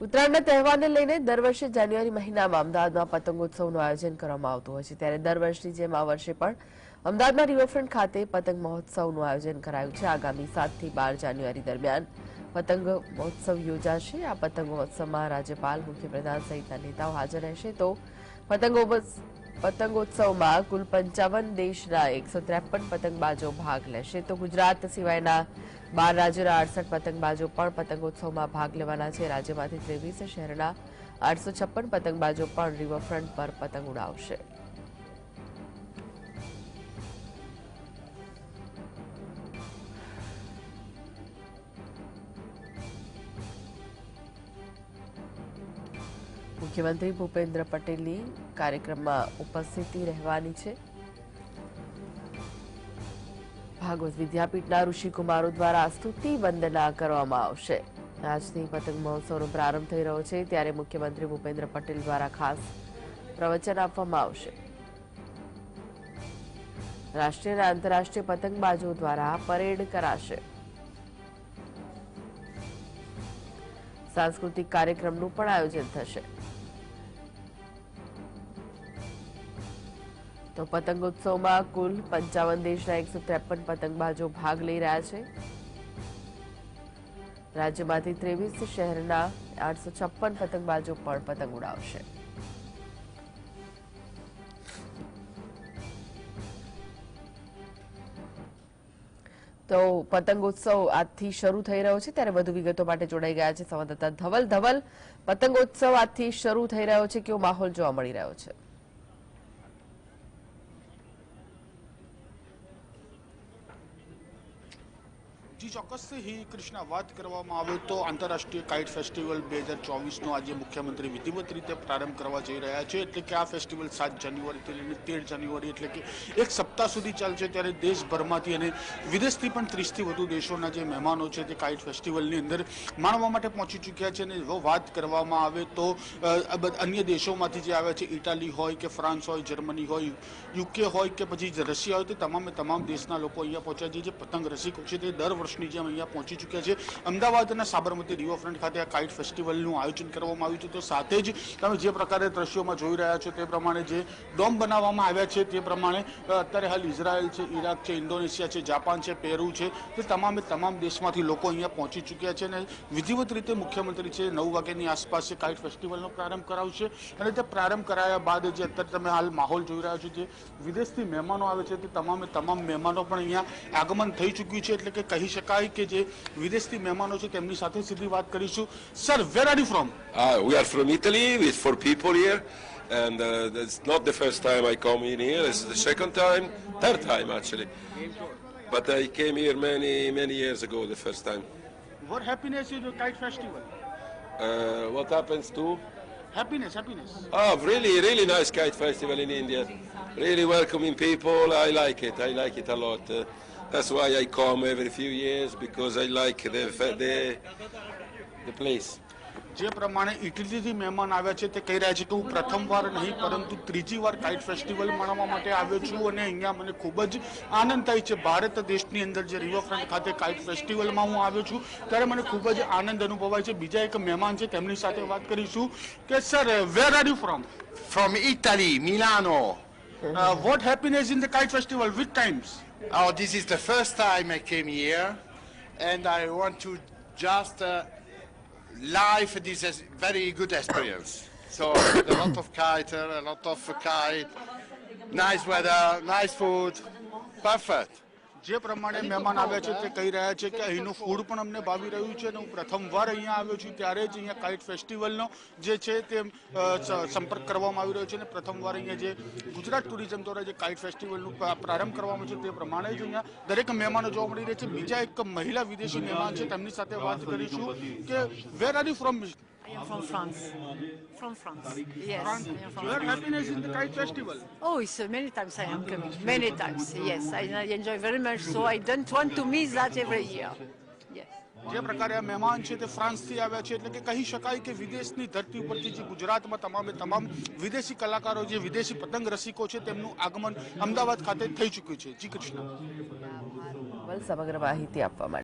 ઉત્તરાયણના તહેવારને લઈને દર વર્ષે જાન્યુઆરી મહિનામાં અમદાવાદમાં પતંગોત્સવનું આયોજન કરવામાં આવતું હોય છે. ત્યારે દર વર્ષની જેમ આ વર્ષે પણ અમદાવાદના રિવરફ્રન્ટ ખાતે પતંગ મહોત્સવનું આયોજન કરાયું છે. આગામી સાતથી બાર જાન્યુઆરી દરમિયાન પતંગ મહોત્સવ યોજાશે. આ પતંગ મહોત્સવમાં રાજ્યપાલ, મુખ્યપ્રધાન સહિતના નેતાઓ હાજર રહેશે. તો પતંગો પતંગોત્સવમાં કુલ પંચાવન દેશના એકસો ત્રેપન પતંગબાજો ભાગ લેશે. તો ગુજરાત સિવાયના બાર રાજ્યોના અડસઠ પતંગબાજો પણ પતંગોત્સવમાં ભાગ લેવાના છે. રાજ્યમાંથી ત્રેવીસ શહેરના આઠસો છપ્પન પતંગબાજો પણ રિવરફ્રન્ટ પર પતંગ ઉડાવશે. મુખ્યમંત્રી ભૂપેન્દ્ર પટેલની કાર્યક્રમમાં ઉપસ્થિતિ રહેવાની છે. ભાગવત વિદ્યાપીઠના ઋષિકુમારો દ્વારા સ્તુતિ વંદના કરવામાં આવશે. આજથી પતંગ મહોત્સવનો પ્રારંભ થઈ રહ્યો છે, ત્યારે મુખ્યમંત્રી ભૂપેન્દ્ર પટેલ દ્વારા ખાસ પ્રવચન આપવામાં આવશે. રાષ્ટ્રીય અને આંતરરાષ્ટ્રીય પતંગબાજો દ્વારા પરેડ કરાશે. સાંસ્કૃતિક કાર્યક્રમનું પણ આયોજન થશે. તો પતંગોત્સવમાં કુલ પંચાવન દેશના એકસો ત્રેપન પતંગબાજો ભાગ લઈ રહ્યા છે. રાજ્યમાંથી ત્રેવીસ શહેરના આઠસો છપ્પન પતંગબાજો પણ પતંગ ઉડાવશે. તો પતંગોત્સવ આજથી શરૂ થઈ રહ્યો છે, ત્યારે વધુ વિગતો માટે જોડાઈ ગયા છે સંવાદદાતા ધવલ. ધવલ, પતંગોત્સવ આજથી શરૂ થઈ રહ્યો છે, કેવો માહોલ જોવા મળી રહ્યો છે? જી ચોક્કસથી કૃષ્ણ વાત કરવામાં આવે તો આંતરરાષ્ટ્રીય કાઇટ ફેસ્ટિવલ બે હજાર ચોવીસનો આજે મુખ્યમંત્રી વિધિવત રીતે પ્રારંભ કરવા જઈ રહ્યા છે. એટલે કે આ ફેસ્ટિવલ સાત જાન્યુઆરીથી લઈને તેર જાન્યુઆરી એટલે કે એક સપ્તાહ સુધી ચાલશે ત્યારે દેશભરમાંથી અને વિદેશથી પણ ત્રીસથી વધુ દેશોના જે મહેમાનો છે તે કાઇટ ફેસ્ટિવલની અંદર માણવા માટે પહોંચી ચૂક્યા છે અને જો વાત કરવામાં આવે તો અન્ય દેશોમાંથી જે આવ્યા છે, ઇટાલી હોય કે ફ્રાન્સ હોય, જર્મની હોય યુકે હોય કે પછી રશિયા હોય તે તમામે તમામ દેશના લોકો અહીંયા પહોંચ્યા છે. જે પતંગ રસિકો છે તે દર વર્ષની જેમ અહીંયા પહોંચી ચૂક્યા છે. અમદાવાદના સાબરમતી રિવરફ્રન્ટ ખાતે આ કાઇટ ફેસ્ટિવલનું આયોજન કરવામાં આવ્યું છે. તો સાથે જ તમે જે પ્રકારે દ્રશ્યોમાં જોઈ રહ્યા છો તે પ્રમાણે જે ડોમ બનાવવામાં આવ્યા છે તે પ્રમાણે અત્યારે હાલ ઇઝરાયલ છે, ઇરાક છે, ઇન્ડોનેશિયા છે, જાપાન છે, પેરુ છે, તે તમામે તમામ દેશમાંથી લોકો અહીંયા પહોંચી ચૂક્યા છે અને વિધિવત રીતે મુખ્યમંત્રી છે નવ વાગ્યાની આસપાસ છે કાઇટ ફેસ્ટિવલનો પ્રારંભ કરાવશે અને તે પ્રારંભ કરાયા બાદ જે અત્યારે તમે હાલ માહોલ જોઈ રહ્યા છો જે વિદેશથી મહેમાનો આવે છે તે તમામે તમામ મહેમાનો પણ અહીંયા આગમન થઈ ચૂક્યું છે એટલે કે કહી શકાય કે જે વિદેશથી મહેમાનો છે તેમની સાથે સીધી વાત કરીશું sir where are you from Ah, we are from Italy with four people here, and uh, it's not the first time I come in here. It's the second time, third time actually. But I came here many, many years ago. The first time. War happiness is kite festival Uh, what happens to? Happiness, happiness. Oh, really, really nice kite festival in India. Really welcoming people. I like it. I like it a lot. Uh, that's why I come every few years because I like the the, the place. જે પ્રમાણે ઇટલીથી મહેમાન આવ્યા છે તે કહી રહ્યા છે કે હું પ્રથમવાર નહીં પરંતુ ત્રીજી વાર કાઇટ ફેસ્ટિવલ માણવા માટે આવ્યો છું અને અહીંયા મને ખૂબ જ આનંદ થાય છે. ભારત દેશની અંદર જે રિવરફ્રન્ટ ખાતે કાઇટ ફેસ્ટિવલમાં હું આવ્યો છું ત્યારે મને ખૂબ જ આનંદ અનુભવાય છે. બીજા એક મહેમાન છે તેમની સાથે વાત કરીશું કે sir where are you from from Italy Milano what happiness in the kite festival? With times Oh, this is the first time I came here, and I want to just uh, live this is very good experience. So a lot of kiter, a lot of kite, nice weather, nice food, perfect. જે પ્રમાણે મહેમાન આવ્યા છે તે કહી રહ્યા છે કે અહીંનું ફૂડ પણ અમને ભાવી રહ્યું છે અને હું પ્રથમવાર અહીંયા આવ્યો છું ત્યારે જ અહીંયા કાઇટ ફેસ્ટિવલનો જે છે તે સંપર્ક કરવામાં આવી રહ્યો છે અને પ્રથમવાર અહીંયા જે ગુજરાત ટુરિઝમ દ્વારા જે કાઇટ ફેસ્ટિવલનું પ્રારંભ કરવામાં છે તે પ્રમાણે જ અહીંયા દરેક મહેમાનો જોવા મળી રહ્યા છે. બીજા એક મહિલા વિદેશી મહેમાન છે તેમની સાથે વાત કરીશું કે where are you from am from France. From France. Yes. I am from where happiness in the kite festival Oh, it's uh, many times I am coming. Many times. Yes. I, I enjoy very much. So I don't want to miss that every year. Yes. જે પ્રકારે આ મહેમાન છે તે ફ્રાન્સથી આવ્યા છે એટલે કે કહી શકાય કે વિદેશની ધરતી ઉપરથી જે ગુજરાતમાં તમામે તમામ વિદેશી કલાકારો જે વિદેશી પતંગ રસિકો છે તેમનું આગમન અમદાવાદ ખાતે થઈ ચૂક્યું છે જી કૃષ્ણ ધવલ સમગ્ર માહિતી આપવા માટે